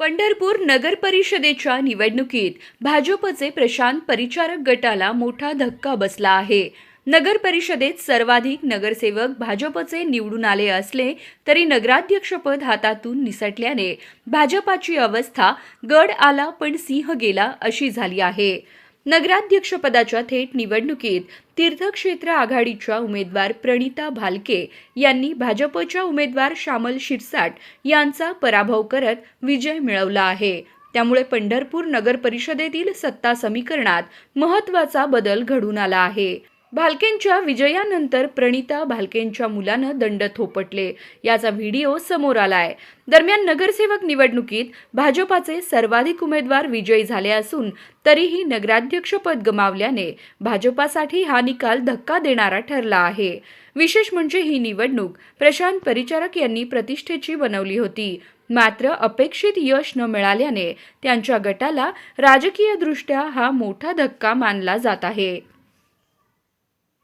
पंढरपूर नगर परिषदेच्या निवडणुकीत भाजपचे प्रशांत परिचारक गटाला मोठा धक्का बसला आहे. नगर परिषदेत सर्वाधिक नगरसेवक भाजपचे निवडून आले असले तरी नगराध्यक्षपद हातातून निसटल्याने भाजपाची अवस्था गड आला पण सिंह गेला अशी झाली आहे. नगराध्यक्षपदाच्या थेट निवडणुकीत तीर्थक्षेत्र आघाडीच्या उमेदवार प्रणिता भालके यांनी भाजपच्या उमेदवार श्यामल शिरसाट यांचा पराभव करत विजय मिळवला आहे. त्यामुळे पंढरपूर नगर परिषदेतील सत्ता समीकरणात महत्त्वाचा बदल घडून आला आहे. भालकेंच्या विजयानंतर प्रणिता भालकेंच्या मुलानं दंड थोपटले. याचा व्हिडिओ समोर आलाय. दरम्यान नगरसेवक निवडणुकीत भाजपाचे सर्वाधिक उमेदवार विजयी झाले असून तरीही नगराध्यक्षपद गमावल्याने भाजपासाठी हा निकाल धक्का देणारा ठरला आहे. विशेष म्हणजे ही निवडणूक प्रशांत परिचारक यांनी प्रतिष्ठेची बनवली होती. मात्र अपेक्षित यश न मिळाल्याने त्यांच्या गटाला राजकीयदृष्ट्या हा मोठा धक्का मानला जात आहे.